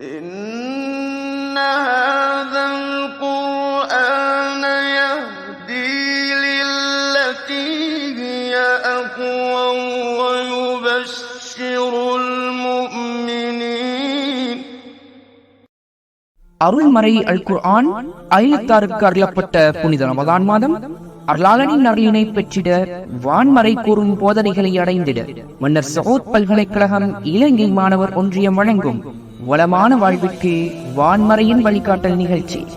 إن هذا القرآن يهدي للتي هي أقوم ويبشر المؤمنين அருள்மறை அல் குர்ஆன் அயலத்தாருக்கு அருளப்பட்ட புனித ரமதான் மாதம் அருளாளனின் அருளினை பெற்றிட வான்மறை கூறும் போதனைகளை அடைந்திட மன்னர் சவுத் பல்கலைக்கழகம் இலங்கை மாணவர் ஒன்றியம் வழங்கும் வளமான வாழ்விற்கு வான்மறையின் வழிகாட்டல் நிகழ்ச்சி.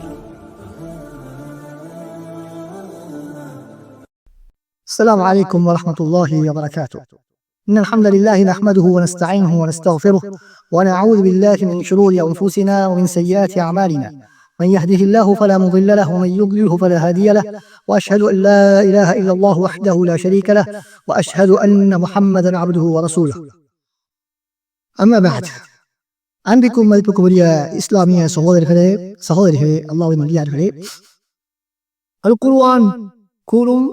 السلام عليكم ورحمة الله وبركاته. إن الحمد لله نحمده ونستعينه ونستغفره ونعوذ بالله من شرور أنفسنا ومن سيئات أعمالنا. من يهده الله فلا مضل له ومن يضلله فلا هادي له. وأشهد أن لا إله إلا الله وحده لا شريك له وأشهد أن محمدا عبده ورسوله. أما بعد அன்பிக்கும் மதிப்புக்குரிய இஸ்லாமிய சகோதரர்களே சகோதரிகளே அல்லாவின் மல்லியார்களே அல் குருவான் கூறும்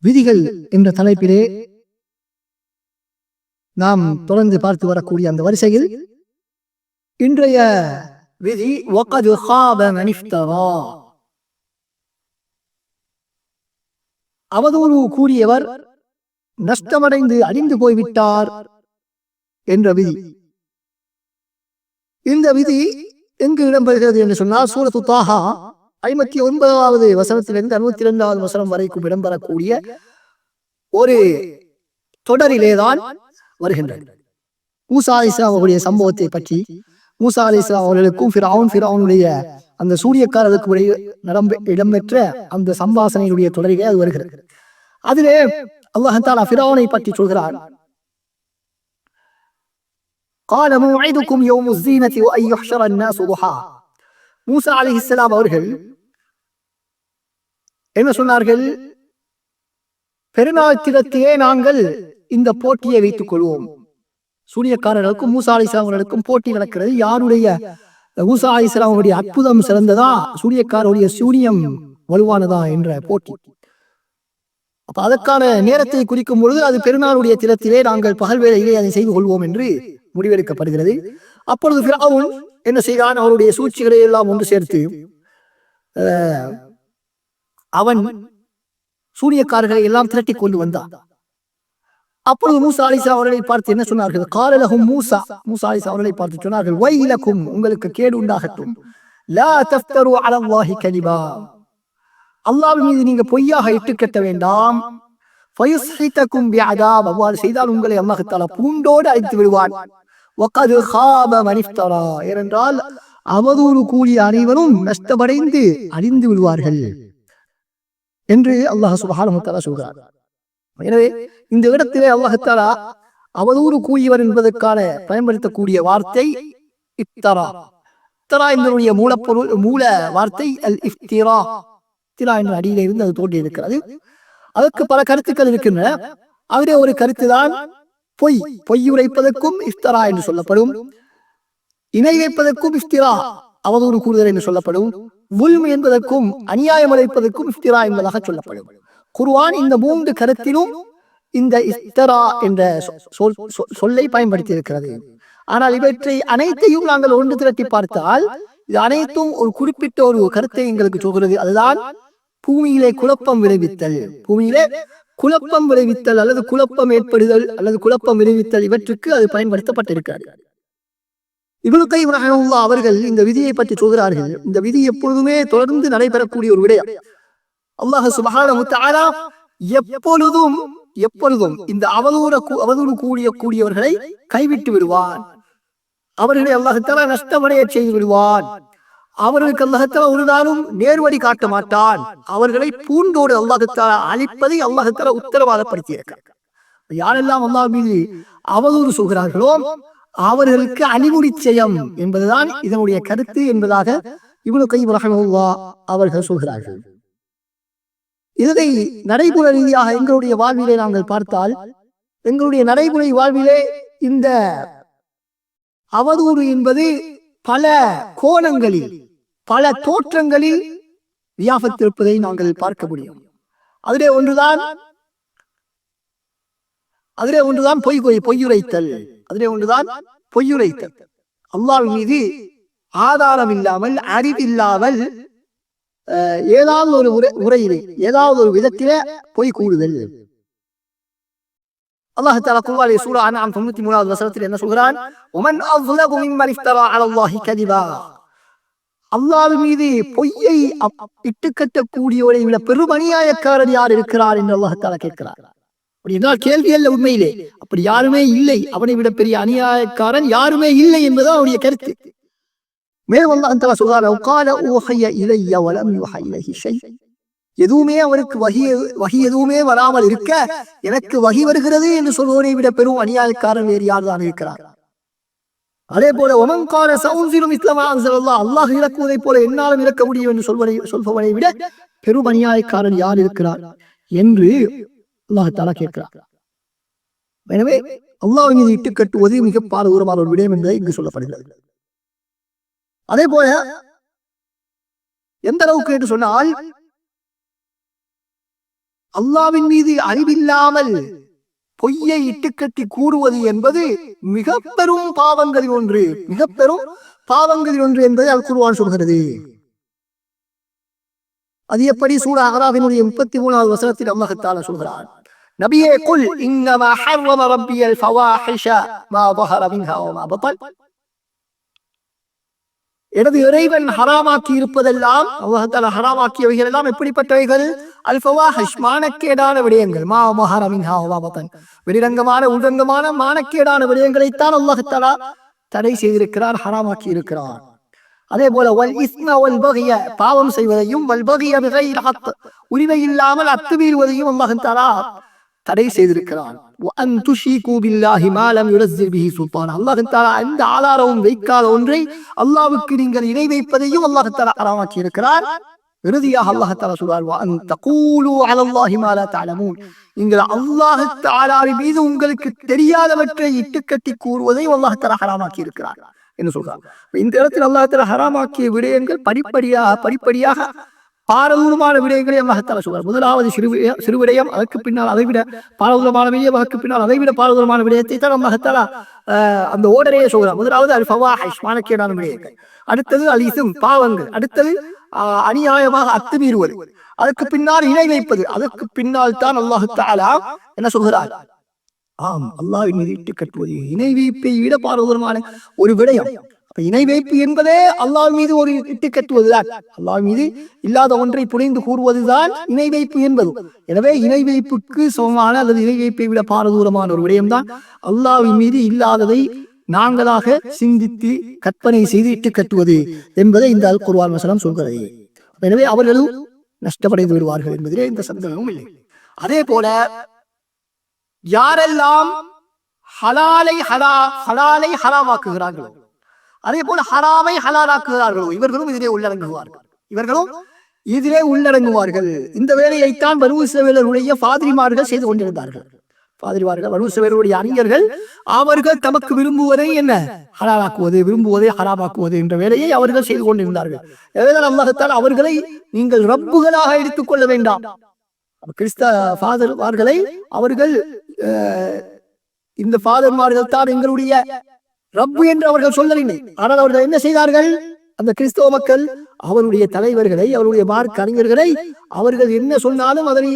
விதிகள் என்ற தலைப்பிலே நாம் தொடர்ந்து பார்த்து வரக்கூடிய அந்த வரிசையில் இன்றைய விதி அவதூறு கூறியவர் நஷ்டமடைந்து அழிந்து போய்விட்டார் என்ற விதி. இந்த விதி எங்கு இடம்பெறுகிறது என்று சொன்னால் சூரத்து தாகா ஐம்பத்தி ஒன்பதாவது வசனத்திலிருந்து அறுபத்தி இரண்டாவது வசனம் வரைக்கும் இடம்பெறக்கூடிய ஒரு தொடரிலேதான் வருகின்றது. மூசா அலி இஸ்லாம் அவருடைய சம்பவத்தை பற்றி மூசா அலி இஸ்லாம் அவர்களுக்கும் ஃபிரவுன் ஃபிரவுனுடைய அந்த சூரியக்காரருக்கு இடையே நடம்ப இடம்பெற்ற அந்த சம்பாசனையினுடைய தொடரிலே அது வருகிறது. அதிலே அல்லாஹாலா ஃபிரவுனை பற்றி சொல்கிறார் கால முஐதுக்கும் யௌமு ஸீனத்தி வ அய்யுஹ்ஷர அன்-நாஸ் ضحா மூசா அலைஹிஸ்ஸலாம் அவர்கள் என்ன சொன்னார்கள்? பெருநாள் தினத்திலே நாங்கள் இந்த போட்டியை வைத்துக் கொள்வோம். சூரியக்காரர்களுக்கும் மூசா அலிஸ்லாம் அவர்களுக்கும் போட்டி நடக்கிறது. யாருடைய? மூசா அலிஸ்லாம் அவருடைய அற்புதம் சிறந்ததா? சூரியக்காரருடைய சூரியம் வலுவானதா என்ற போட்டி. அப்ப அதற்கான நேரத்தை குறிக்கும் பொழுது அது பெருநாளுடைய தினத்திலே நாங்கள் பகல் வேலையிலே அதை செய்து கொள்வோம் என்று முடிவெடுக்கப்படுகிறது. அப்பொழுது ஃபிரவுன் என்ன செய்தான் அவருடைய சூழ்ச்சிகளை எல்லாம் ஒன்று சேர்த்து அவன் சூரியக்காரர்களை எல்லாம் திரட்டி கொண்டு வந்தான். அப்பொழுது மூசா அலிசா அவர்களை பார்த்து என்ன சொன்னார்கள்? காலலகும் மூசா. மூசா அலிசா அவர்களை பார்த்து சொன்னார்கள் வைலக்கும் உங்களுக்கு கேடு உண்டாகட்டும். லா தஃப்தரு அலல்லாஹி கலிபா அல்லாஹ் மீது நீங்க பொய்யாக இட்டு கட்ட வேண்டாம். ஃபயுஸ்ஹிதக்கும் அவ்வாறு செய்தால் உங்களை அல்லாஹத்தால பூண்டோடு அழித்து விடுவான். ஒக்கது ஹாப மனிஃப்தரா ஏனென்றால் அவதூறு கூடிய அனைவரும் நஷ்டமடைந்து அழிந்து விடுவார்கள் என்று அல்லாஹ் சுப்ஹானஹு சொல்கிறார். எனவே இந்த இடத்திலே அல்லாஹத்தாலா அவதூறு கூறியவர் என்பதற்கான பயன்படுத்தக்கூடிய வார்த்தை இப்தரா இப்தரா என்பதனுடைய மூலப்பொருள் மூல வார்த்தை அல் இஃப்திரா இஃப்திரா என்ற அடியிலிருந்து அது தோன்றியிருக்கிறது. அதற்கு பல கருத்துக்கள் இருக்கின்றன. அதிலே ஒரு கருத்து தான் பொய் பொய் உரைப்பதற்கும் இஸ்தரா என்று சொல்லப்படும். இணை வைப்பதற்கும் இஸ்திரா அவதூறு கூறுதல் என்று சொல்லப்படும். உல்ம் என்பதற்கும் அநியாயம் அழைப்பதற்கும் இஸ்திரா என்பதாக சொல்லப்படும். குர்வான் இந்த மூன்று கருத்திலும் இந்த இஸ்தரா என்ற சொ- சொல் சொல்லை பயன்படுத்தி இருக்கிறது ஆனால் இவற்றை அனைத்தையும் நாங்கள் ஒன்று திரட்டி பார்த்தால் இது அனைத்தும் ஒரு குறிப்பிட்ட ஒரு கருத்தை எங்களுக்கு சொல்கிறது. அதுதான் பூமியிலே குழப்பம் விளைவித்தல். பூமியிலே குழப்பம் விளைவித்தல் அல்லது குழப்பம் ஏற்படுதல் அல்லது குழப்பம் விளைவித்தல் இவற்றுக்கு அது பயன்படுத்தப்பட்டிருக்கிறது. இப்னு கைம் அவர்கள் இந்த விதியை பற்றி சொல்கிறார்கள். இந்த விதி எப்பொழுதுமே தொடர்ந்து நடைபெறக்கூடிய ஒரு விடயம். அல்லாஹ் சுப்ஹானஹு எப்பொழுதும் எப்பொழுதும் இந்த அவதூற கூ- அவதூறு கூடிய கூடியவர்களை கைவிட்டு விடுவான். அவர்களை அல்லாஹத்தால நஷ்டமடைய செய்து விடுவான். அவர்களுக்கு அல்லாஹத்தாலா ஒரு நாளும் நேர்வழி காட்ட மாட்டான். அவர்களை பூண்டோடு அல்லாஹத்தாலா அழிப்பதை அல்லாஹத்தாலா உத்தரவாதப்படுத்தியிருக்கிறார் யாரெல்லாம் அல்லா மீது அவதூறு சொல்கிறார்களோ அவர்களுக்கு அழிவு நிச்சயம் என்பதுதான் இதனுடைய கருத்து என்பதாக இவ்வளவு கை ரஹமல்லா அவர்கள் சொல்கிறார்கள். இதனை நடைமுறை ரீதியாக எங்களுடைய வாழ்விலே நாங்கள் பார்த்தால் எங்களுடைய நடைமுறை வாழ்விலே இந்த அவதூறு என்பது பல கோணங்களில் பல தோற்றங்களில் வியாபத்திருப்பதை நாங்கள் பார்க்க முடியும். அதிலே ஒன்றுதான் அதிலே ஒன்றுதான் பொய் பொய் பொய்யுரைத்தல். அதிலே ஒன்றுதான் பொய்யுரைத்தல். அல்லாஹ் மீது ஆதாரம் இல்லாமல் அறிவில்லாமல் அஹ், ஏதாவது ஒரு உரை உரையிலே ஏதாவது ஒரு விதத்திலே பொய் கூடுதல் அல்லாஹ் தஆலா குர்ஆனிலே சூரா அன்ஆம் 93வது வசனத்தில் என்ன சொல்கிறான்? ஒமன் அவ்வளவு மிம்மன் இஃப்தரா அலல்லாஹி கதிபா. அல்லாஹ் மீது பொய்யை அப்- இட்டுக்கட்டக்கூடியவரை விட பெரும் அநியாயக்காரர் யார் இருக்கிறார் என்று அல்லாஹால கேட்கிறார். அப்படி என்றால் கேள்வி அல்ல உண்மையிலே. அப்படி யாருமே இல்லை. அவனை விட பெரிய அநியாயக்காரன் யாருமே இல்லை என்பதுதான் அவருடைய கருத்து. மேலும் அல்லாஹ் தஆலா சொல்கிறார் "லவ் இலைய வலம் ஷை." எதுவுமே அவருக்கு வகி வகி எதுவுமே வராமல் இருக்க எனக்கு வகி வருகிறது என்று சொல்வோரை விட பெரும் அநியாயக்காரன் வேறு யார் தான் இருக்கிறார் அதே போல ஒமங்கார சவுன்சிலும் இஸ்லாமா அல்லாஹ் அல்லாஹ் இறக்குவதைப் போல என்னாலும் இறக்க முடியும் என்று சொல்வதை சொல்பவனை விட பெரும் அநியாயக்காரன் யார் இருக்கிறார் என்று அல்லாஹ் தாலா கேட்கிறார். எனவே அல்லாஹ் மீது இட்டு கட்டுவது மிக பாரதூரமான ஒரு விடயம் என்பதை இங்கு சொல்லப்படுகிறது. அதே போல எந்த அளவுக்கு என்று சொன்னால் அல்லாவின் மீது அறிவில்லாமல் பொய்யை இட்டுக்கட்டி கூறுவது என்பது மிக பெரும் பாவங்களில் ஒன்று. மிக பெரும் பாவங்களில் ஒன்று என்பதை அது குருவான் சொல்கிறது. அது எப்படி சூட அகராவினுடைய முப்பத்தி மூணாவது வசனத்தில் அம்மகத்தால சொல்கிறான். நபியே குல் இன்னமா ஹர்வம ரப்பியல் ஃபவாஹிஷ மா பஹர மின்ஹா வமா பதல் எனது இறைவன் ஹராமாக்கி இருப்பதெல்லாம் அல்லாஹால ஹராமாக்கியவைகள் எல்லாம் எப்படிப்பட்டவைகள்? அல்பவாஹஷ் மானக்கேடான விடயங்கள். மா மஹாரமின் ஹாவாபதன் வெளிரங்கமான உடங்கமான மானக்கேடான விடயங்களைத்தான் அல்லாஹத்தாலா தடை செய்திருக்கிறார் ஹராமாக்கி இருக்கிறார் அதே போல வல் இஸ்ம வல் பகிய பாவம் செய்வதையும் வல் பகிய உரிமை இல்லாமல் அத்துமீறுவதையும் அல்லாஹத்தாலா தடை செய்திருக்கிறான். எந்த ஆதாரமும் வைக்காத ஒன்றை அல்லாவுக்கு நீங்கள் இணை வைப்பதையும் அல்லாஹத்தாலா அறமாக்கி இருக்கிறார் இறுதியாக அல்லாஹத்தாலா சொல்வார் நீங்கள் அல்லாஹத்தாலாரி மீது உங்களுக்கு தெரியாதவற்றை இட்டுக்கட்டி கூறுவதையும் அல்லாஹத்தாலா ஹராமாக்கி இருக்கிறார் என்று சொல்றார்? இந்த இடத்தில் அல்லாஹத்தாலா ஹராமாக்கிய விடயங்கள் படிப்படியாக படிப்படியாக பாரதூரமான விடயங்களை மகத்தால தஆலா முதலாவது சிறு சிறுவிடயம் சிறு விடயம் அதற்கு பின்னால் அதை விட பாரதூரமான விடயம் அதற்கு பின்னால் அதை விட பாரதூரமான விடயத்தை தான் அல்லாஹ் அந்த ஓடரையே சொல்றார் முதலாவது அல் ஃபவாஹிஷ் மானக்கேடான விடயங்கள். அடுத்தது அலிசும் பாவங்கள். அடுத்தது ஆஹ், அநியாயமாக அத்துமீறுவது. அதற்கு பின்னால் இணை வைப்பது. அதற்கு பின்னால் தான் அல்லாஹ் தாலா என்ன சொல்கிறார்? ஆம் அல்லாவின் மீது இட்டு கட்டுவது. இணை வைப்பை விட பாரதூரமான ஒரு விடயம். அப்ப இணை வைப்பு என்பதே அல்லாஹ் மீது ஒரு இட்டு கட்டுவதுதான். அல்லாஹ் மீது இல்லாத ஒன்றை புரிந்து கூறுவதுதான் இணை வைப்பு என்பது. எனவே இணை வைப்புக்கு சமமான அல்லது இணை வைப்பை விட பாரதூரமான ஒரு விடயம்தான் அல்லாஹ்வின் மீது இல்லாததை நாங்களாக சிந்தித்து கற்பனை செய்து இட்டு கட்டுவது என்பதை இந்த அல் குர்ஆன் வசனம் சொல்கிறது. எனவே அவர்களும் நஷ்டப்படைந்து விடுவார்கள் என்பதிலே இந்த சந்தேகமும் இல்லை. அதே போல யாரெல்லாம் ஹலாலை ஹலா ஹலாலை ஹலாவாக்குகிறார்களோ அதே போல ஹராமை ஹலாலாக்குகிறார்களோ இவர்களும் இதிலே உள்ளடங்குவார்கள். இவர்களும் இதிலே உள்ளடங்குவார்கள். இந்த வேலையைத்தான் பருவசவேலருடைய பாதிரிமார்கள் செய்து கொண்டிருந்தார்கள். பாதிரிமார்கள் பருவசவேலருடைய அறிஞர்கள் அவர்கள் தமக்கு விரும்புவதை என்ன? ஹலாலாக்குவது விரும்புவதை ஹராமாக்குவது என்ற வேலையை அவர்கள் செய்து கொண்டிருந்தார்கள். எனவேதான் அல்லாஹத்தால் அவர்களை நீங்கள் ரப்புகளாக எடுத்துக்கொள்ள வேண்டாம். கிறிஸ்த ஃபாதர்மார்களை அவர்கள் அஹ், இந்த ஃபாதர்மார்கள் தான் எங்களுடைய ரப்பு என்று அவர்கள் சொல்லவில்லை ஆனால் அவர்கள் என்ன செய்தார்கள்? அந்த கிறிஸ்தவ மக்கள் அவருடைய தலைவர்களை அவருடைய மார்க் அறிஞர்களை அவர்கள் என்ன சொன்னாலும் அதனை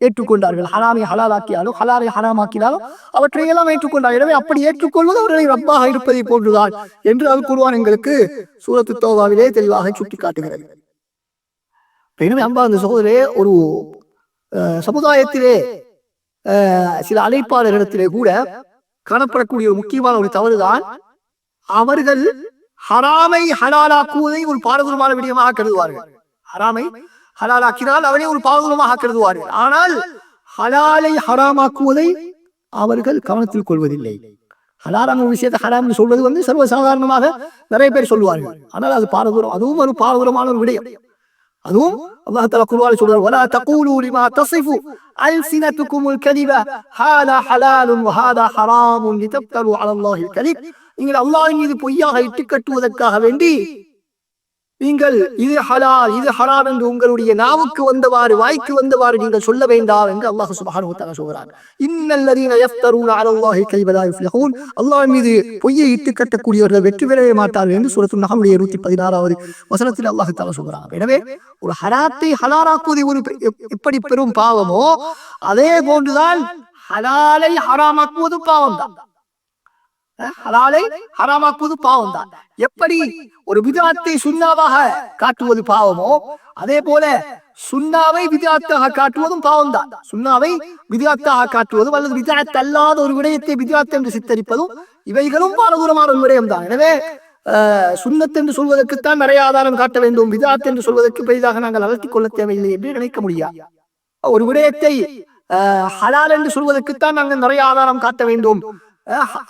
ஏற்றுக்கொண்டார்கள். ஹலாமை ஹலாலாக்கினாலும் ஹலாலை ஹராமாக்கினாலும் அவற்றை எல்லாம் ஏற்றுக்கொண்டார் எனவே அப்படி ஏற்றுக்கொள்வது அவர்களை ரப்பாக இருப்பதை போன்றுதான் என்று அது கூறுவான் எங்களுக்கு சூரத்து தோவாவிலே தெளிவாக சுட்டிக்காட்டுகிறது. எனவே அன்பார்ந்த சகோதரே ஒரு அஹ், சமுதாயத்திலே அஹ், சில அழைப்பாளர்களிடத்திலே கூட காணப்படக்கூடிய ஒரு முக்கியமான ஒரு தவறுதான் அவர்கள் ஹராமை ஹலாலாக்குவதை ஒரு பாரதூரமான விடயமாக கருதுவார்கள். ஹராமை ஹலாலாக்கினால் அவனை ஒரு பாரதூரமாக கருதுவார்கள். ஆனால் ஹலாலை ஹராமாக்குவதை அவர்கள் கவனத்தில் கொள்வதில்லை. ஹலாலான ஒரு விஷயத்தை ஹராம்னு சொல்வது வந்து சர்வசாதாரணமாக நிறைய பேர் சொல்லுவார்கள். ஆனால் அது பாரதூரம் அதுவும் ஒரு பாரதூரமான ஒரு விடயம். அதுவும் அல்லாஹ் தஆலா குர்ஆனில் சொல்றார் வலா தகூலு லிமா தஸிஃபு அல்சினத்துக்குமுல் கதிப ஹாதா ஹலாலுன் வ ஹாதா ஹராமுன் லிதப்தரு அலல்லாஹில் கதிப் நீங்கள் அல்லாஹ்வின் மீது பொய்யாக இட்டு கட்டுவதற்காக வேண்டி நீங்கள் இது ஹலால் இது ஹராம் என்று உங்களுடைய நாவுக்கு வந்தவாறு வாய்க்கு வந்தவாறு நீங்கள் சொல்ல வேண்டாம் என்று அல்லாஹ் தஆலா சொல்கிறார் இன்னல்லதீன யஃப்தரூன அலல்லாஹி அல்லாஹ் மீது பொய்யை இட்டு கட்டக்கூடியவர்கள் வெற்றி பெறவே மாட்டார்கள் என்று சூரத்துல் நஹ்லுடைய 116வது வசனத்தில் அல்லாஹ் தஆலா சொல்கிறார் எனவே ஒரு ஹராத்தை ஹலாலாக்குவது ஒரு எப்படி பெரும் பாவமோ அதே போன்றுதான் ஹலாலை ஹராமாக்குவது பாவம் தான் ஹலாலை ஹராமாக்குவது பாவம் தான். எப்படி ஒரு விதாத்தை சுண்ணாவாக காட்டுவது பாவமோ அதே போல சுண்ணாவை விதாத்தாக காட்டுவதும் பாவம் தான். சுண்ணாவை விதாத்தாக காட்டுவதும் அல்லது விதாத் அல்லாத ஒரு விடயத்தை விதாத் என்று சித்தரிப்பதும் இவைகளும் பாரதூரமான ஒரு விடயம் தான். எனவே அஹ், என்று சொல்வதற்குத்தான் நிறைய ஆதாரம் காட்ட வேண்டும். விதாத் என்று சொல்வதற்கு பெரிதாக நாங்கள் அலட்டிக் கொள்ள தேவையில்லை என்று நினைக்க முடியாது ஒரு விடயத்தை ஹலால் என்று சொல்வதற்குத்தான் நாங்கள் நிறைய ஆதாரம் காட்ட வேண்டும்.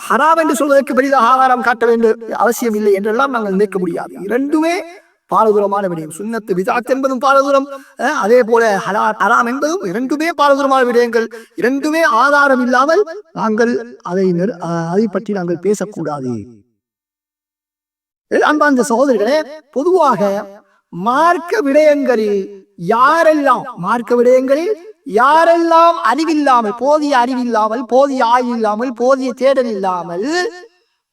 ஹராம் என்று சொல்வதற்கு பெரிதாக ஆதாரம் காட்ட வேண்டும் அவசியம் இல்லை என்றெல்லாம் நாங்கள் நினைக்க முடியாது. இரண்டுமே பாலதூரமான விடயம். சுண்ணத்து விதாத் என்பதும் பாலதூரம் அதே போல ஹராம் என்பதும் இரண்டுமே பாலதூரமான விடயங்கள். இரண்டுமே ஆதாரம் இல்லாமல் நாங்கள் அதை அஹ், அதை பற்றி நாங்கள் பேசக்கூடாது. அன்பார்ந்த சகோதரிகளே பொதுவாக மார்க்க விடயங்களில் யாரெல்லாம் மார்க்க விடயங்களில் யாரெல்லாம் அறிவில்லாமல் போதிய அறிவில்லாமல் போதிய ஆய்வு இல்லாமல் போதிய தேடல் இல்லாமல்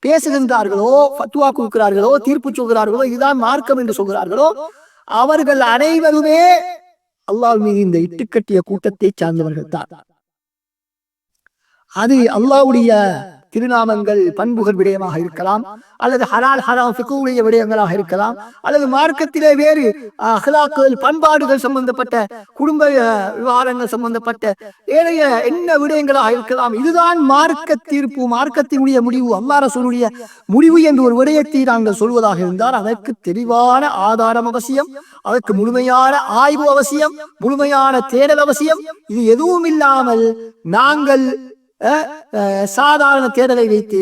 பேசுகின்றார்களோ பத்துவா கொடுக்கிறார்களோ தீர்ப்பு சொல்கிறார்களோ இதுதான் மார்க்கம் என்று சொல்கிறார்களோ அவர்கள் அனைவருமே அல்லாஹ் மீது இந்த இட்டுக்கட்டிய கூட்டத்தை சார்ந்தவர்கள் தான். அது அல்லாஹ்வுடைய திருநாமங்கள் பண்புகள் விடயமாக இருக்கலாம் அல்லது ஹலால் ஹராம் ஃபிக்குடைய விடயங்களாக இருக்கலாம் அல்லது மார்க்கத்திலே வேறு அஹ், பண்பாடுகள் சம்பந்தப்பட்ட குடும்ப விவகாரங்கள் சம்பந்தப்பட்ட ஏனைய என்ன விடயங்களாக இருக்கலாம். இதுதான் மார்க்க தீர்ப்பு மார்க்கத்தினுடைய முடிவு. அல்லாஹ் முடிவு என்று ஒரு விடயத்தை நாங்கள் சொல்வதாக இருந்தால் அதற்கு தெளிவான ஆதாரம் அவசியம் அதற்கு முழுமையான ஆய்வு அவசியம் முழுமையான தேடல் அவசியம். இது எதுவும் இல்லாமல் நாங்கள் சாதாரண தேடலை வைத்து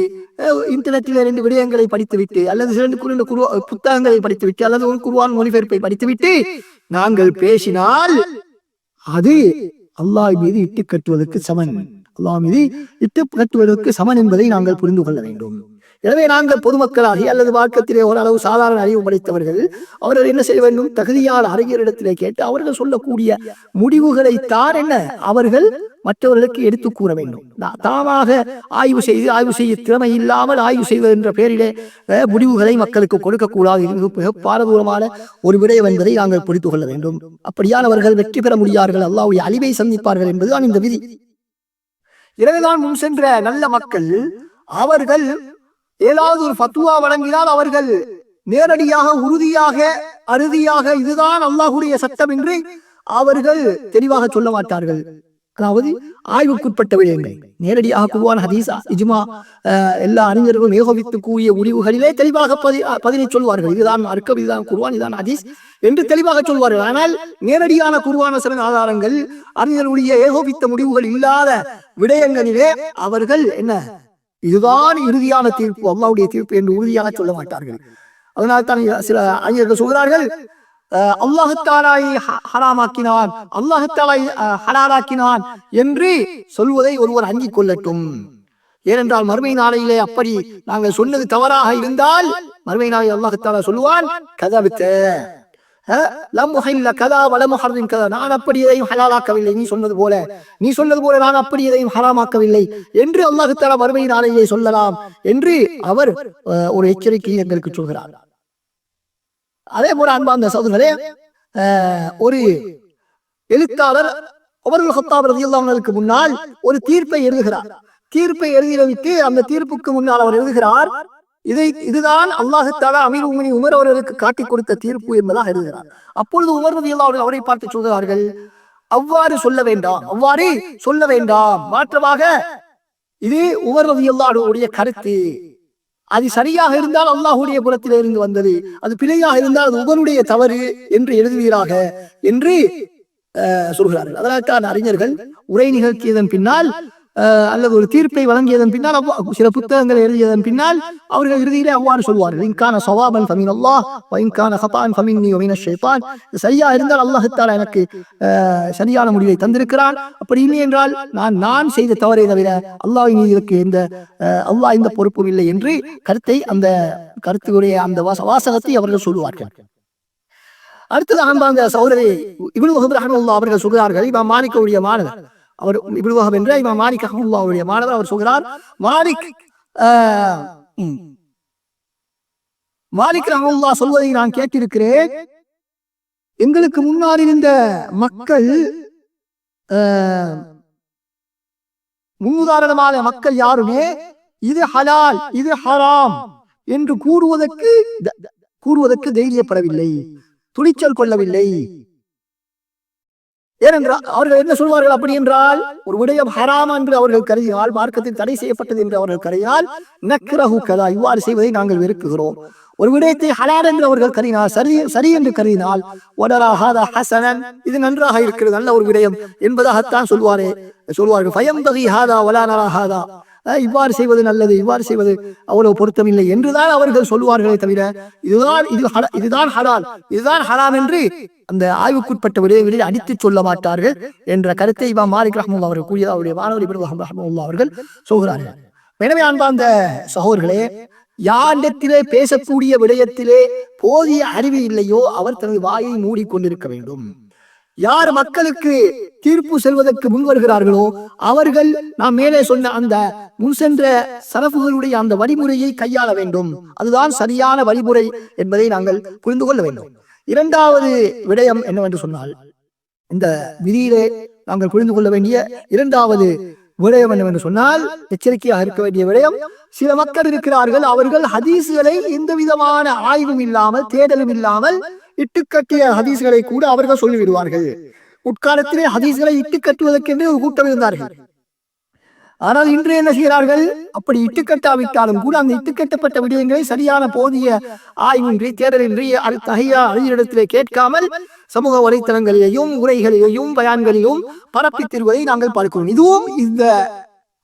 இன்டர்நெட்டில் இரண்டு விடயங்களை படித்துவிட்டு அல்லது இரண்டு குரு குரு புத்தகங்களை படித்துவிட்டு அல்லது ஒரு குருவான் மொழிபெயர்ப்பை படித்துவிட்டு நாங்கள் பேசினால் அது அல்லாஹ் மீது இட்டு கட்டுவதற்கு சமன். அல்லாஹ் மீது இட்டு கட்டுவதற்கு சமன் என்பதை நாங்கள் புரிந்து கொள்ள வேண்டும். எனவே நாங்கள் பொதுமக்களாகி அல்லது மார்க்கத்திலே ஓரளவு சாதாரண அறிவு படைத்தவர்கள் அவர்கள் என்ன செய்ய வேண்டும்? தகுதியான அறிஞரிடத்திலே கேட்டு அவர்கள் சொல்லக்கூடிய முடிவுகளை தான் என்ன அவர்கள் மற்றவர்களுக்கு எடுத்து கூற வேண்டும். தாமாக ஆய்வு செய்து ஆய்வு செய்ய திறமை இல்லாமல் ஆய்வு செய்வது என்ற பெயரிலே முடிவுகளை மக்களுக்கு கொடுக்கக்கூடாது. இது மிக பாரதூரமான ஒரு விடயம் என்பதை நாங்கள் புரிந்து கொள்ள வேண்டும். அப்படியானவர்கள் வெற்றி பெற முடியார்கள். அல்லாவுடைய அழிவை சந்திப்பார்கள் என்பதுதான் இந்த விதி. எனவேதான் முன் சென்ற நல்ல மக்கள் அவர்கள் ஏதாவது ஒரு ஃபத்துவா வழங்கினால் அவர்கள் நேரடியாக உறுதியாக அறுதியாக இதுதான் அல்லாஹுடைய சட்டம் என்று அவர்கள் தெளிவாக சொல்ல மாட்டார்கள். அதாவது ஆய்வுக்குட்பட்ட விடயங்கள். நேரடியாக குவான் ஹதீஸ் இஜ்மா அஹ், எல்லா அறிஞர்களும் ஏகோபித்து கூறிய முடிவுகளிலே தெளிவாக பதி பதினை சொல்வார்கள். இதுதான் அர்க்கம் இதுதான் குர்ஆன் இதுதான் ஹதீஸ் என்று தெளிவாக சொல்வார்கள். ஆனால் நேரடியான குருவான சிறந்த ஆதாரங்கள் அறிஞர்களுடைய ஏகோபித்த முடிவுகள் இல்லாத விடயங்களிலே அவர்கள் என்ன இதுதான் இறுதியான தீர்ப்பு அல்லாவுடைய தீர்ப்பு என்று உறுதியாக சொல்ல மாட்டார்கள். அதனால் தான் சில அறிஞர்கள் சொல்கிறார்கள் அஹ், ஹ- ஹராமாக்கினான் அல்லாஹ் அஹ், ஹலாலாக்கினான் என்று சொல்வதை ஒருவர் அஞ்சிக் கொள்ளட்டும். ஏனென்றால் மறுமை நாளையிலே அப்படி நாங்கள் சொன்னது தவறாக இருந்தால் மறுமை நாளை அல்லாஹத்தாலா சொல்லுவான் கதவித்த. லம் உஹில்ல கதா வலம் ஹர்ரிம் கதா. நான் அப்படி எதையும் ஹலாலாக்கவில்லை. நீ சொன்னது போல. நீ சொன்னது போல நான் அப்படி எதையும் ஹராமாக்கவில்லை என்று அல்லாஹ் தஆலா மறுமை நாளையிலே சொல்லலாம். என்று அவர் ஒரு எச்சரிக்கையை எங்களுக்கு சொல்கிறார். அதே போல அன்பார்ந்த சகோதரர்களே ஒரு எழுத்தாளர் அவர்கள் ஹத்தாப் ரலியல்லாஹு அன்ஹுவுக்கு முன்னால் ஒரு தீர்ப்பை எழுதுகிறார். தீர்ப்பை எழுதி வைத்து அந்த தீர்ப்புக்கு முன்னால் அவர் எழுதுகிறார் இதை இதுதான் அல்லாஹு தாலா அமீர் உமனி உமர் அவர்களுக்கு காட்டிக் கொடுத்த தீர்ப்பு என்பதாக எழுதுகிறார். அப்பொழுது உமர் ரலியல்லாஹு அவர்கள் அவரை பார்த்து சொல்கிறார்கள் அவ்வாறு சொல்ல வேண்டாம் அவ்வாறு சொல்ல வேண்டாம். மாற்றமாக இது உமர் ரலியல்லாஹு அன்ஹுவுடைய கருத்து. அது சரியாக இருந்தால் அல்லாஹுடைய புறத்தில் இருந்து வந்தது. அது பிழையாக இருந்தால் அது உமருடைய தவறு என்று எழுதுவீராக என்று அஹ், சொல்கிறார்கள். அதற்கான அறிஞர்கள் உரை நிகழ்த்தியதன் பின்னால் அல்லது ஒரு தீர்ப்பை வழங்கியதன் பின்னால் அவ்வா- சில புத்தகங்களை எழுதியதன் பின்னால் அவர்கள் இறுதியிலே அவ்வாறு சொல்வார்கள். இன்கான சவாபன் ஃபமின் அல்லாஹ் இன்கான ஹதான் ஃபமின்னி நீ ஷைத்தான். சரியா இருந்தால் அல்லாஹ் எனக்கு சரியான முடிவை தந்திருக்கிறான். அப்படி இல்லை என்றால் நான் நான் செய்த தவறை தவிர அல்லாஹ் இதற்கு எந்த அஹ், அல்லாஹ் இந்த பொறுப்பும் இல்லை என்று கருத்தை அந்த கருத்துடைய அந்த வாச வாசகத்தை அவர்கள் சொல்லுவார்கள். அடுத்தது அன்பாந்த சௌரவி இவ்வளவு அவர்கள் சொல்கிறார்கள் இமாம் மாலிக்குடைய மாணவர் அவர் இப்னு வஹப் என்ற மாலிக் அஹமுல்லாவுடைய மாணவர் அவர் சொல்கிறார் மாலிக் மாலிக் ரஹ்மத்துல்லாஹ் சொல்வதை நான் கேட்டிருக்கிறேன். எங்களுக்கு முன்னால் இருந்த மக்கள் ஆஹ், முன்னுதாரணமான மக்கள் யாருமே? இது ஹலால் இது ஹராம் என்று கூறுவதற்கு த- கூறுவதற்கு தைரியப்படவில்லை துணிச்சல் கொள்ளவில்லை. ஏனென்றால் அவர்கள் என்ன சொல்வார்கள் அப்படி என்றால் ஒரு விடயம் ஹராம் என்று அவர்கள் கருதினால் மார்க்கத்தில் தடை செய்யப்பட்டது என்று அவர்கள் கருதினால் நக்ரஹு கதா இவ்வாறு செய்வதை நாங்கள் வெறுக்குகிறோம். ஒரு விடயத்தை ஹலால் என்று அவர்கள் கருதினால் சரி சரி என்று கருதினால் ஒடராகாத ஹசனன் இது நன்றாக இருக்கிறது நல்ல ஒரு விடயம் என்பதாகத்தான் சொல்வாரே. சொல்வார்கள் பயம்பகி ஹாதா வலா நரா ஹாதா இவ்வாறு செய்வது நல்லது இவ்வாறு செய்வது அவ்வளவு பொருத்தமில்லை என்றுதான் அவர்கள் சொல்வார்களே தவிர இதுதான் இது இதுதான் ஹலால் இதுதான் ஹராம் என்று அந்த ஆய்வுக்குட்பட்ட விளைவுகளில் அடித்து சொல்ல மாட்டார்கள் என்ற கருத்தை இவா மாலிக் ரஹமுல்லா அவர்கள் கூறியது. அவருடைய மாணவர் இப்ராஹிம் ரஹமுல்லா அவர்கள் சொல்கிறார்கள். எனவே அன்பார்ந்த சகோதர்களே யாரிடத்திலே பேசக்கூடிய விடயத்திலே போதிய அறிவு இல்லையோ அவர் தனது வாயை மூடிக்கொண்டிருக்க வேண்டும். யார் மக்களுக்கு தீர்ப்பு செல்வதற்கு முன் வருகிறார்களோ அவர்கள் நாம் மேலே சொன்ன அந்த முன் சென்ற சரப்புகளுடைய அந்த வழிமுறையை கையாள வேண்டும். அதுதான் சரியான வழிமுறை என்பதை நாங்கள் புரிந்து கொள்ள வேண்டும். இரண்டாவது விடயம் என்னவென்று சொன்னால் இந்த விதியிலே நாங்கள் புரிந்து கொள்ள வேண்டிய இரண்டாவது விடயம் என்னவென்று சொன்னால் எச்சரிக்கையாக இருக்க வேண்டிய விடயம் சில மக்கள் இருக்கிறார்கள் அவர்கள் ஹதீசுகளை எந்த விதமான ஆய்வும் இல்லாமல் தேடலும் இல்லாமல் இட்டுக்கட்டிய ஹதீஸ்களை கூட அவர்கள் சொல்லிவிடுவார்கள். உட்காலத்திலே ஹதீஸ்களை இட்டுக்கட்டுவதற்கென்று ஒரு கூட்டம் இருந்தார்கள். ஆனால் இன்று என்ன செய்கிறார்கள்? அப்படி இட்டுக்கட்டாவிட்டாலும் கூட அந்த இட்டுக்கட்டப்பட்ட விடயங்களை சரியான போதிய ஆய்வின்றி தேடலின்றி தகையா அறிஞரிடத்திலே கேட்காமல் சமூக வலைத்தளங்களிலேயும் உரைகளிலேயும் பயான்களிலும் பரப்பித் தருவதை நாங்கள் பார்க்கிறோம். இதுவும் இந்த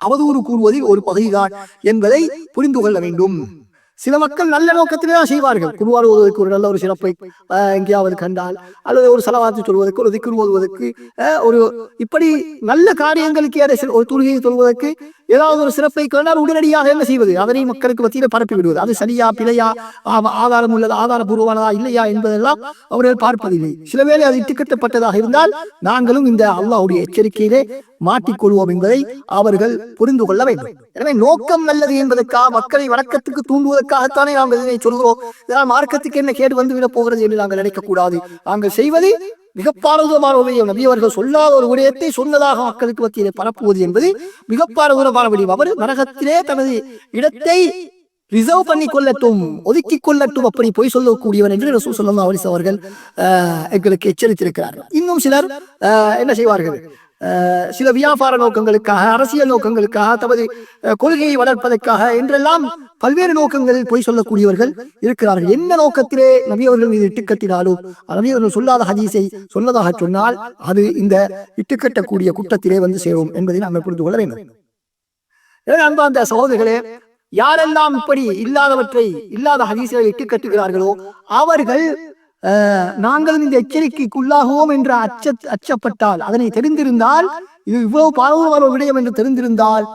அவதூறு கூறுவதில் ஒரு பகுதிதான் என்பதை புரிந்து கொள்ள வேண்டும். சில மக்கள் நல்ல நோக்கத்திலே தான் செய்வார்கள். குருவார் ஓதுவதற்கு ஒரு நல்ல ஒரு சிறப்பை எங்கேயாவது கண்டால் அல்லது ஒரு செலவாத்து சொல்வதற்கு ஒரு திக்குரு ஓதுவதற்கு ஒரு இப்படி நல்ல காரியங்களுக்கு ஏற ஒரு தொழுகையை சொல்வதற்கு ஏதாவது ஒரு சிறப்பை கண்டால் உடனடியாக என்ன செய்வது? அதனை மக்களுக்கு மத்தியில் பரப்பி விடுவது. அது சரியா பிழையா ஆதாரம் உள்ளதா ஆதாரபூர்வமானதா இல்லையா என்பதெல்லாம் அவர்கள் பார்ப்பதில்லை. சில வேளை அது திட்டப்பட்டதாக இருந்தால் நாங்களும் இந்த அல்லாஹ்வுடைய எச்சரிக்கையிலே மாட்டிக்கொள்வோம் என்பதை அவர்கள் புரிந்து கொள்ள வேண்டும். எனவே நோக்கம் நல்லது என்பதற்காக மக்களை வணக்கத்துக்கு தூண்டுவதற்காகத்தானே நாங்கள் இதனை சொல்கிறோம். இதனால் மார்க்கத்துக்கு என்ன கேடு வந்து விட போகிறது என்று நாங்கள் நினைக்கக்கூடாது. நாங்கள் செய்வது மிக பாரதூரமான நபி அவர்கள் சொல்லாத ஒரு விடயத்தை சொன்னதாக மக்களுக்கு மத்தியிலே பரப்புவது என்பது மிக பாரதூரமான விடயம் அவர் நரகத்திலே தனது இடத்தை ரிசர்வ் பண்ணி கொள்ளட்டும் ஒதுக்கி கொள்ளட்டும் அப்படி பொய் சொல்லக்கூடியவன் என்று ரசூ ஸல்லல்லாஹு அவர்கள் ஆஹ், எங்களுக்கு எச்சரித்திருக்கிறார்கள். இன்னும் சிலர் என்ன செய்வார்கள்? சில வியாபார நோக்கங்களுக்காக அரசியல் நோக்கங்களுக்காக தமது கொள்கையை வளர்ப்பதற்காக என்றெல்லாம் பல்வேறு நோக்கங்களில் பொய் சொல்லக்கூடியவர்கள் இருக்கிறார்கள். என்ன நோக்கத்திலே நபி அவர்கள் மீது இட்டுக்கட்டினாலும் நபி அவர்கள் சொல்லாத ஹதீஸை சொன்னதாக சொன்னால் அது இந்த இட்டுக்கட்டக்கூடிய குற்றத்திலே வந்து சேரும் என்பதை நாங்கள் புரிந்து கொள்ள வேண்டும். எனவே அந்த சகோதரிகளே யாரெல்லாம் இப்படி இல்லாதவற்றை இல்லாத ஹதீஸ்களை இட்டு கட்டுகிறார்களோ அவர்கள் நாங்கள் இந்த எச்சரிக்கைக்குள்ளாகுவோம் என்ற அச்ச அச்சப்பட்டால் அதனை தெரிந்திருந்தால் இது இவ்வளவு பாரதூரமான விடயம் என்று தெரிந்திருந்தால்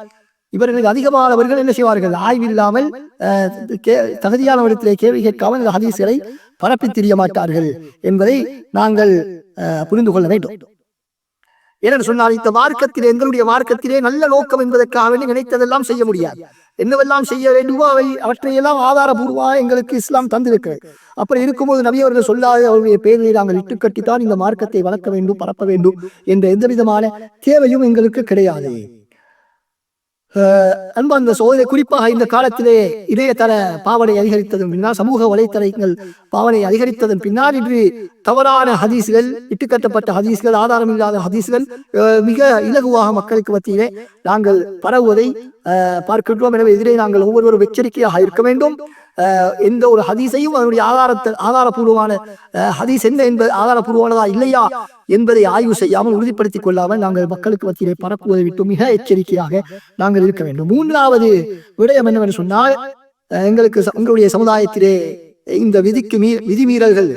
இவர்களுக்கு அதிகமானவர்கள் என்ன செய்வார்கள்? ஆய்வில்லாமல் கே- தகுதியானவரிடத்திலே கேள்வி கேட்காமல் இந்த ஹதீஸ்களை பரப்பி தெரிய மாட்டார்கள் என்பதை நாங்கள் புரிந்து கொள்ள வேண்டும். ஏனென்று சொன்னால் இந்த மார்க்கத்திலே எங்களுடைய மார்க்கத்திலே நல்ல நோக்கம் என்பதற்காக நினைத்ததெல்லாம் செய்ய முடியாது. என்னவெல்லாம் செய்ய வேண்டுமோ அவை அவற்றையெல்லாம் ஆதாரபூர்வமாக எங்களுக்கு இஸ்லாம் தந்திருக்கிறது அப்படி இருக்கும்போது நபி அவர்கள் சொல்லாத அவருடைய பேரில் நாங்கள் இட்டுக்கட்டித்தான் இந்த மார்க்கத்தை வளர்க்க வேண்டும் பரப்ப வேண்டும் என்ற எந்த விதமான தேவையும் எங்களுக்கு கிடையாது. அன்பு அந்த சோதனை குறிப்பாக இந்த காலத்திலே இணையதள பாவனை அதிகரித்ததன் பின்னால் சமூக வலைத்தளங்கள் பாவனை அதிகரித்ததன் பின்னால் இன்று தவறான ஹதீஸ்கள் இட்டுக்கட்டப்பட்ட ஹதீஸ்கள் ஆதாரம் இல்லாத ஹதீஸ்கள் அஹ், மிக இலகுவாக மக்களுக்கு மத்தியிலே நாங்கள் பரவுவதை பார்க்கின்றோம். எனவே இதிலே நாங்கள் ஒவ்வொருவரும் எச்சரிக்கையாக இருக்க வேண்டும். எந்த ஒரு ஹதீஸையும் அதனுடைய ஆதாரத்தை ஆதாரபூர்வமான ஹதீஸ் என்ன என்பது ஆதாரபூர்வமானதா இல்லையா என்பதை ஆய்வு செய்யாமல் உறுதிப்படுத்திக் கொள்ளாமல் நாங்கள் மக்களுக்கு மத்தியிலே பரப்புவதை விட்டு மிக எச்சரிக்கையாக நாங்கள் இருக்க வேண்டும். மூன்றாவது விடயம் என்னவென்று சொன்னால் அஹ், எங்களுக்கு உங்களுடைய எங்களுடைய சமுதாயத்திலே இந்த விதிக்கு மீ விதி மீறல்கள்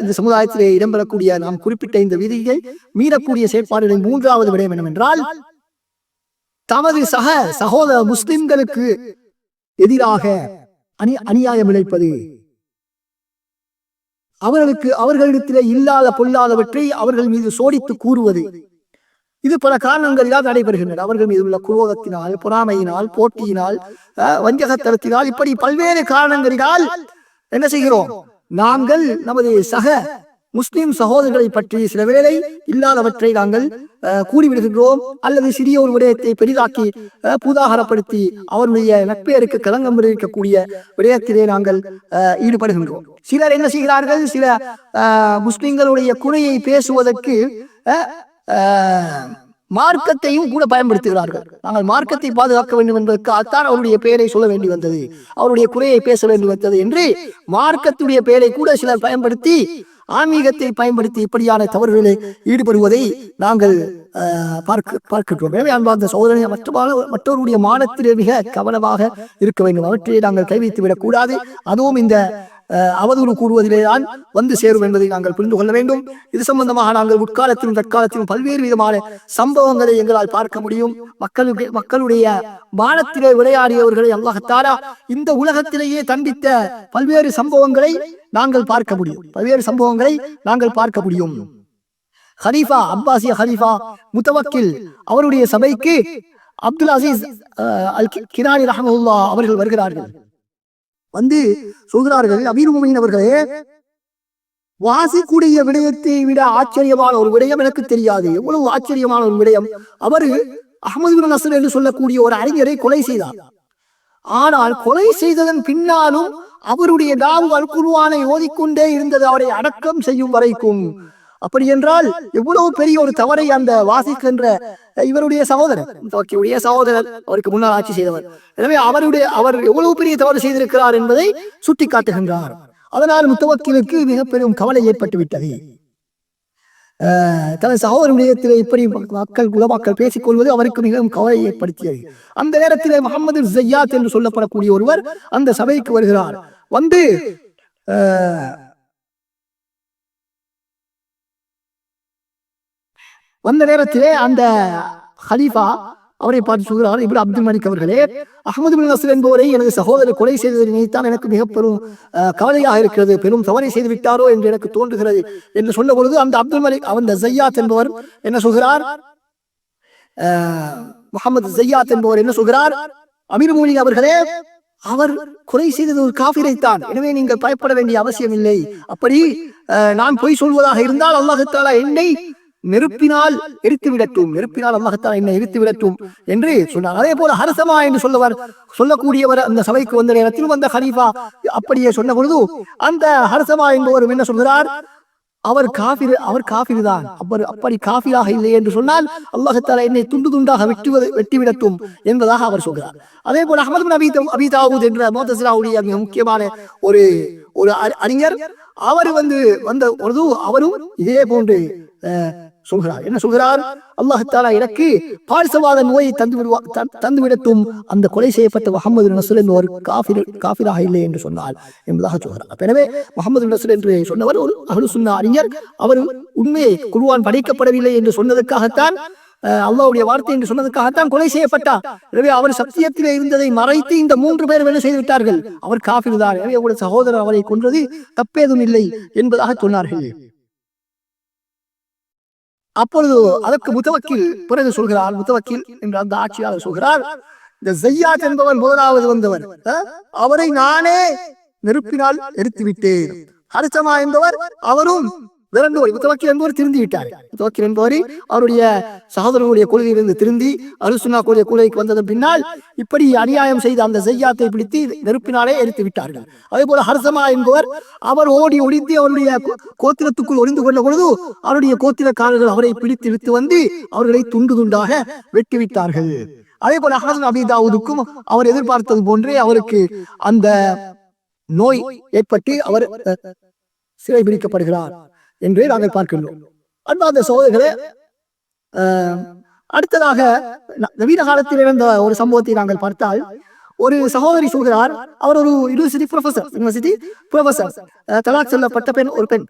இந்த சமுதாயத்திலே இடம்பெறக்கூடிய நாம் குறிப்பிட்ட இந்த விதியை மீறக்கூடிய செயற்பாடுகளின் மூன்றாவது விடயம் என்னவென்றால் தமது சக சகோதர முஸ்லிம்களுக்கு எதிராக அநி அநியாயம் இழைப்பது அவர்களுக்கு அவர்களிடத்திலே இல்லாத பொல்லாதவற்றை அவர்கள் மீது சோடித்து கூறுவது. இது பல காரணங்களினால் நடைபெறுகின்றன. அவர்கள் மீது உள்ள குரோதத்தினால் பொறாமையினால் போட்டியினால் அஹ், வஞ்சகத்தனத்தினால் இப்படி பல்வேறு காரணங்களினால் என்ன செய்கிறோம்? நாங்கள் நமது சக முஸ்லிம் சகோதரர்களை பற்றி சில வேளை இல்லாதவற்றை நாங்கள் கூறிவிடுகின்றோம். அல்லது சிறிய ஒரு விடயத்தை பெரிதாக்கி அஹ், பூதாகரப்படுத்தி அவருடைய நட்பெயருக்கு கலங்கம் விளைவிக்கக்கூடிய விடயத்திலே நாங்கள் அஹ், ஈடுபடுகின்றோம். சிலர் என்ன செய்கிறார்கள்? சில முஸ்லிம்களுடைய குறையை பேசுவதற்கு அஹ், மார்க்கத்தையும் கூட பயன்படுத்துகிறார்கள். நாங்கள் மார்க்கத்தை பாதுகாக்க வேண்டும் என்பதற்காகத்தான் அவருடைய பெயரை சொல்ல வேண்டி வந்தது. அவருடைய குறையை பேச வேண்டி வந்தது என்று மார்க்கத்துடைய பெயரை கூட சிலர் பயன்படுத்தி ஆன்மீகத்தை பயன்படுத்தி இப்படியான தவறுகளை ஈடுபடுவதை நாங்கள் பார்க்க பார்க்கின்றோம். எனவே அன்பார்ந்த சோதனை மற்றமாக மற்றவருடைய மானத்திலே மிக கவனமாக இருக்க வேண்டும். அவற்றை நாங்கள் கைவித்து விடக்கூடாது அதுவும் இந்த அவதூறு கூறுவதிலேதான் வந்து சேரும் என்பதை நாங்கள் புரிந்து கொள்ள வேண்டும். இது சம்பந்தமாக நாங்கள் உட்காலத்திலும் தற்காலத்திலும் பல்வேறு விதமான சம்பவங்களை எங்களால் பார்க்க முடியும். மக்களுக்கு மக்களுடைய வானத்திலே விளையாடியவர்களை அல்லாஹத்தாரா இந்த உலகத்திலேயே தண்டித்த பல்வேறு சம்பவங்களை நாங்கள் பார்க்க முடியும். பல்வேறு சம்பவங்களை நாங்கள் பார்க்க முடியும். ஹரீஃபா அப்பாசிய ஹரீஃபா முத்தவக்கில் அவருடைய சபைக்கு அப்துல் அசீஸ் அல் கிரானி ரஹமுல்லா அவர்கள் வருகிறார்கள். வந்து சொல்கிறார்கள் அமீர் அவர்களே வாசிக்கூடிய விடயத்தை விட ஆச்சரியமான ஒரு விடயம் எனக்கு தெரியாது. எவ்வளவு ஆச்சரியமான ஒரு விடயம். அவரு அகமது நசர் என்று சொல்லக்கூடிய ஒரு அறிஞரை கொலை செய்தார். ஆனால் கொலை செய்ததன் பின்னாலும் அவருடைய நாவு அல் குருவானை ஓதிக்கொண்டே இருந்தது அவரை அடக்கம் செய்யும் வரைக்கும். அப்படி என்றால் எவ்வளவு பெரிய ஒரு தவறை அந்த வாசிக்கின்ற இவருடைய சகோதரர் முத்தவக்கியுடைய சகோதரர் அவருக்கு முன்னால் ஆட்சி செய்தவர். எனவே அவருடைய அவர் எவ்வளவு பெரிய தவறு செய்திருக்கிறார் என்பதை சுட்டி காட்டுகின்றார் அதனால் முத்தவக்கிலுக்கு மிக பெரும் கவலை ஏற்பட்டு விட்டது அஹ், தனது சகோதரனுடையத்திலே இப்படி மக்கள் குலமாக்கள் பேசிக் கொள்வது அவருக்கு மிகவும் கவலை ஏற்படுத்தியது. அந்த நேரத்தில் முகமது ஜையாத் என்று சொல்லப்படக்கூடிய ஒருவர் அந்த சபைக்கு வருகிறார். வந்து வந்த நேரத்திலே அந்த ஹலீஃபா அவரை பார்த்து சொல்கிறார் இப்படி அப்துல் மலிக் அவர்களே அகமது பின் நசர் என்பவரை எனது சகோதரர் கொலை செய்ததை நினைத்தான் எனக்கு மிக பெரும் கவலையாக இருக்கிறது. பெரும் தவறை செய்து விட்டாரோ என்று எனக்கு தோன்றுகிறது என்று சொன்ன பொழுது அந்த அப்துல் மலிக் அந்த ஜையாத் என்பவர் என்ன சொல்கிறார்? முகமது ஜையாத் என்பவர் என்ன சொல்கிறார்? அமீர் மூலி அவர்களே அவர் குறை செய்தது ஒரு காபிரைத்தான். எனவே நீங்கள் பயப்பட வேண்டிய அவசியம் இல்லை. அப்படி நான் பொய் சொல்வதாக இருந்தால் அல்லாஹு தாலா என்னை நெருப்பினால் எரித்து விடட்டும் நெருப்பினால் அல்லாஹத்தான் என்னை எரித்துவிடட்டும் என்று சொன்னார் அதே போல ஹரசமா என்று சொல்லவர். சொல்லக்கூடியவர் அந்த சபைக்கு வந்த நேரத்தில் வந்த ஹலீஃபா அப்படியே சொன்ன பொழுது அந்த ஹரசமா என்பவர் என்ன சொல்கிறார்? அவர் காபிர் அவர் காபிர் தான் அவர் அப்படி காபிராக இல்லை என்று சொன்னால் அல்லாஹத்தால என்னை துண்டு துண்டாக வெட்டுவது வெட்டிவிடட்டும் என்பதாக அவர் சொல்கிறார். அதே போல அஹமது பின் அபி அபி தாவூத் என்ற மோதசிலாவுடைய மிக முக்கியமான ஒரு ஒரு அறி- அறிஞர். அவர் வந்து வந்த பொழுது அவரும் இதே போன்று அஹ், சொல்கிறார். என்ன சொல்கிறார்? அல்லாஹத்தாலா எனக்கு பால்சவாத நோயை தந்து விடுவா தந்- அந்த கொலை செய்யப்பட்ட முகமது நசுல் என்று காஃபிர் காஃபிராக இல்லை என்று சொன்னால் என்பதாக சொல்கிறார். எனவே முகமது நசுல் என்று சொன்னவர் ஒரு அகலு சுன்ன அறிஞர். அவர் உண்மையை குருவான் படைக்கப்படவில்லை என்று சொன்னதற்காகத்தான் அல்லாவுடைய வார்த்தை என்று சொன்னதுக்காகத்தான் கொலை செய்யப்பட்டார். எனவே அவர் சத்தியத்திலே இருந்ததை மறைத்து இந்த மூன்று பேர் என்ன செய்து விட்டார்கள். அவர் காஃபிர் தான். எனவே அவருடைய சகோதரர் அவரை கொன்றது தப்பேதும் இல்லை என்பதாக சொன்னார்கள். அப்பொழுது அதற்கு முத்தவக்கில் பிறகு சொல்கிறார் முத்தவக்கில் என்ற அந்த ஆட்சியாளர் சொல்கிறார் இந்த ஜையாத் என்பவர் முதலாவது வந்தவர். அவரை நானே நெருப்பினால் எரித்து விட்டேன் ஹரிசமா என்பவர் அவரும் விரண்டு ஓடி முத்தவக்கில் என்பவர் திருந்தி விட்டார். என்பவர் அவருடைய சகோதரர்களுடைய கொள்கையிலிருந்து திருந்தி அருசுனா கூடிய கொள்கைக்கு வந்ததன் பின்னால் இப்படி அநியாயம் செய்த அந்த செய்யாத்தை பிடித்து நெருப்பினாலே எரித்து விட்டார்கள். அதே போல ஹர்சமா என்பவர் அவர் ஓடி ஒளிந்து அவருடைய கோத்திரத்துக்குள் ஒளிந்து கொண்ட பொழுது அவருடைய கோத்திரக்காரர்கள் அவரை பிடித்து இழுத்து வந்து அவர்களை துண்டு துண்டாக வெட்டிவிட்டார்கள் அதே போல ஹசன் அபிதாவுதுக்கும் அவர் எதிர்பார்த்தது போன்றே அவருக்கு அந்த நோய் ஏற்பட்டு அவர் சிறை பிடிக்கப்படுகிறார் என்று நாங்கள் பார்க்கின்றோம். அன்பார்ந்த சகோதரர்களே அஹ், அடுத்ததாக நவீன காலத்தில் இருந்த ஒரு சம்பவத்தை நாங்கள் பார்த்தால் ஒரு சகோதரி சொல்கிறார் அவர் ஒரு யூனிவர்சிட்டி ப்ரொஃபசர் யூனிவர்சிட்டி ப்ரொஃபசர் தலாக் சொல்லப்பட்ட பெண் ஒரு பெண்.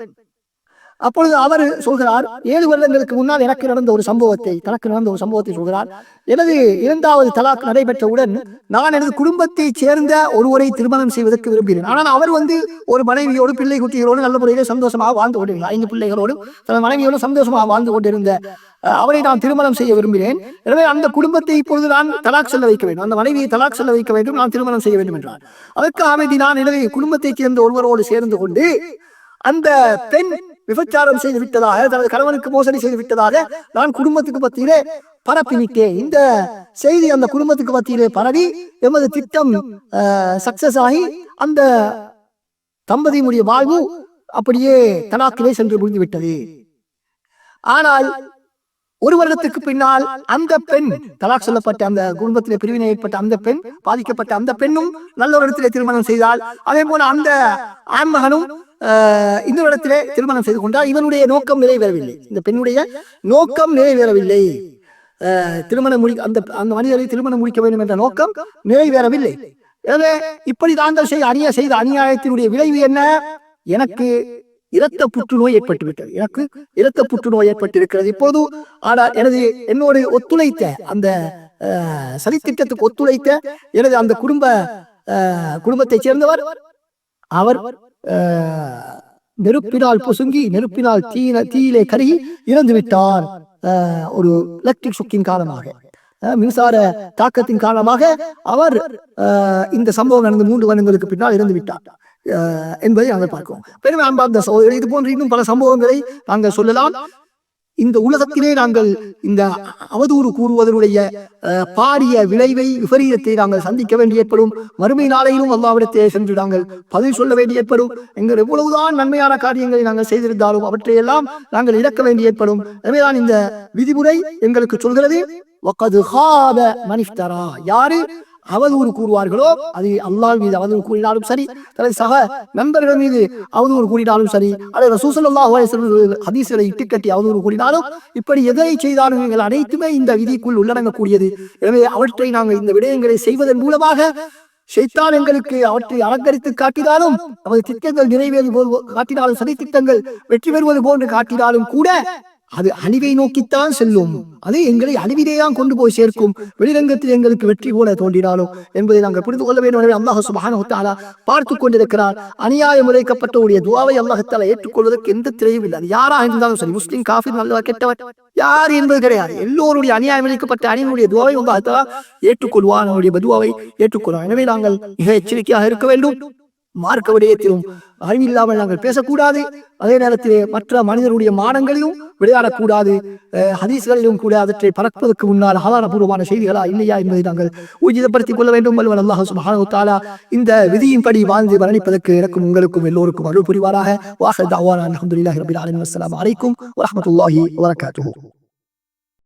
அப்பொழுது அவர் சொல்கிறார் ஏழு வருடங்களுக்கு முன்னால் எனக்கு நடந்த ஒரு சம்பவத்தை தனக்கு நடந்த ஒரு சம்பவத்தை சொல்கிறார். எனது இரண்டாவது தலாக் நடைபெற்றவுடன் நான் எனது குடும்பத்தைச் சேர்ந்த ஒருவரை திருமணம் செய்வதற்கு விரும்பினேன் ஆனால் அவர் வந்து ஒரு மனைவியோடு பிள்ளை குட்டிகளோடு நல்ல முறையில் சந்தோஷமாக வாழ்ந்து கொண்டிருந்தார். ஐந்து பிள்ளைகளோடும் தனது மனைவியோடு சந்தோஷமாக வாழ்ந்து கொண்டிருந்த அவரை நான் திருமணம் செய்ய விரும்பினேன் எனவே அந்த குடும்பத்தை இப்பொழுது நான் தலாக் செல்ல வைக்க வேண்டும். அந்த மனைவியை தலாக் செல்ல வைக்க வேண்டும். நான் திருமணம் செய்ய வேண்டும் என்றார். அதற்கு அமைதி நான் எனவே குடும்பத்தைச் சேர்ந்த ஒருவரோடு சேர்ந்து கொண்டு அந்த பெண் விபச்சாரம் செய்து விட்டதாக தனது கணவனுக்கு மோசடி செய்து விட்டதாக நான் குடும்பத்துக்கு மத்தியிலே பரப்பிவிட்டேன் இந்த செய்தி அந்த குடும்பத்துக்கு மத்தியிலே பரவி எமது திட்டம் சக்சஸ் ஆகி அந்த தம்பதியினுடைய வாழ்வு அப்படியே தலாக்கிலே சென்று முடிந்து விட்டது. ஆனால் ஒரு வருடத்துக்கு பின்னால் அந்த பெண் தலாக் சொல்லப்பட்ட அந்த குடும்பத்திலே பிரிவினை ஏற்பட்ட அந்த பெண் பாதிக்கப்பட்ட அந்த பெண்ணும் நல்ல ஒரு இடத்திலே திருமணம் செய்தால் அதே போல அந்த ஆண்மகனும் இந்த இடத்திலே திருமணம் செய்து கொண்டால் இவனுடைய நோக்கம் நிறைவேறவில்லை. இந்த பெண்ணுடைய நோக்கம் நிறைவேறவில்லை. திருமணம் முடி அந்த அந்த மனிதரை திருமணம் முடிக்க வேண்டும் என்ற நோக்கம் நிறைவேறவில்லை. எனவே இப்படி தாங்கள் செய்த அநியா செய்த அநியாயத்தினுடைய விளைவு என்ன? எனக்கு இரத்த புற்றுநோய் ஏற்பட்டுவிட்டது. எனக்கு இரத்த புற்றுநோய் ஏற்பட்டிருக்கிறது. இப்போது ஆனால் எனது என்னோடு ஒத்துழைத்த அந்த சதித்திட்டத்துக்கு ஒத்துழைத்த எனது அந்த குடும்ப குடும்பத்தைச் சேர்ந்தவர் அவர் நெருப்பினால் பொசுங்கி நெருப்பினால் தீன தீயிலே கருகி இறந்து விட்டார். ஒரு எலக்ட்ரிக் சுக்கின் காரணமாக. மின்சார தாக்கத்தின் காரணமாக அவர் இந்த சம்பவம் நடந்து மூன்று வருடங்களுக்கு பின்னால் இறந்து விட்டார். என்பதை நாங்கள் பார்க்கிறோம். பெருமை அன்பார்ந்த சகோதரர் இது போன்ற இன்னும் பல சம்பவங்களை நாங்கள் சொல்லலாம். இந்த உலகத்திலே நாங்கள் இந்த அவதூறு கூறுவதனுடைய பாரிய விளைவை விபரீதத்தை நாங்கள் சந்திக்க வேண்டி ஏற்படும் மறுமை நாளையிலும் அல்லாவிடத்தே சென்று நாங்கள் பதில் சொல்ல வேண்டி ஏற்படும் எங்கள் எவ்வளவுதான் நன்மையான காரியங்களை நாங்கள் செய்திருந்தாலும் அவற்றையெல்லாம் நாங்கள் இழக்க வேண்டி ஏற்படும் எனவேதான் இந்த விதிமுறை எங்களுக்கு சொல்கிறது. யாரு? அவதூறு கூறுவார்களோ அது அல்லாஹ் மீது அவதூறு கூறினாலும் சரி தனது சக நண்பர்கள் மீது அவதூறு கூறினாலும் சரி அல்லது ரசூசல்லாஹ் ஹதீஸ்களை இட்டுக்கட்டி அவதூறு கூறினாலும் இப்படி எதை செய்தாலும் நீங்கள் அனைத்துமே இந்த விதிக்குள் உள்ளடங்கக்கூடியது. எனவே அவற்றை நாங்கள் இந்த விடயங்களை செய்வதன் மூலமாக ஷைத்தான் எங்களுக்கு அவற்றை அலங்கரித்து காட்டினாலும் நமது திட்டங்கள் நிறைவேறி போது காட்டினாலும் சதி திட்டங்கள் வெற்றி பெறுவது போன்று காட்டினாலும் கூட அது அழிவை நோக்கித்தான் செல்லும். அது எங்களை அழிவிலேதான் கொண்டு போய் சேர்க்கும். வெளிரங்கத்தில் எங்களுக்கு வெற்றி போல தோன்றினாலும் என்பதை நாங்கள் புரிந்து கொள்ள வேண்டும் எனவே அல்லாஹ் சுபஹானஹு பார்த்து கொண்டிருக்கிறார் அநியாய முறைக்கப்பட்டவுடைய துவாவை அல்லாஹத்தால ஏற்றுக்கொள்வதற்கு எந்த திரையும் இல்லை. அது யாரா இருந்தாலும் சரி முஸ்லீம் காஃபி நல்லவர் கெட்டவர் யார் என்பது கிடையாது. எல்லோருடைய அநியாயம் இழைக்கப்பட்ட அணியினுடைய துவாவை அல்லாஹத்தாலா ஏற்றுக்கொள்வார் அவருடைய பதுவாவை ஏற்றுக்கொள்வான். எனவே நாங்கள் மிக எச்சரிக்கையாக இருக்க வேண்டும். மார்க்க விடயத்திலும் அறிவில்லாமல் நாங்கள் பேசக்கூடாது. அதே நேரத்திலே மற்ற மனிதனுடைய மானங்களிலும் விளையாடக்கூடாது. ஹதீஸ்களிலும் கூட அவற்றை பறப்பதற்கு முன்னால் ஆதாரபூர்வமான செய்திகளா இல்லையா என்பதை நாங்கள் ஊர்ஜிதப்படுத்திக் கொள்ள வேண்டும். அல்லவன் அல்லாஹ் சுப்ஹானஹு வ இந்த விதியின்படி வாழ்ந்து மரணிப்பதற்கு எனக்கும் உங்களுக்கும் எல்லோருக்கும் அருள் புரிவாராக. வாஹர் தாவானா அல்ஹம்துலில்லாஹி ரபில் ஆலமீன். அலைக்கும் வரமத்துல்லாஹி வரகாத்து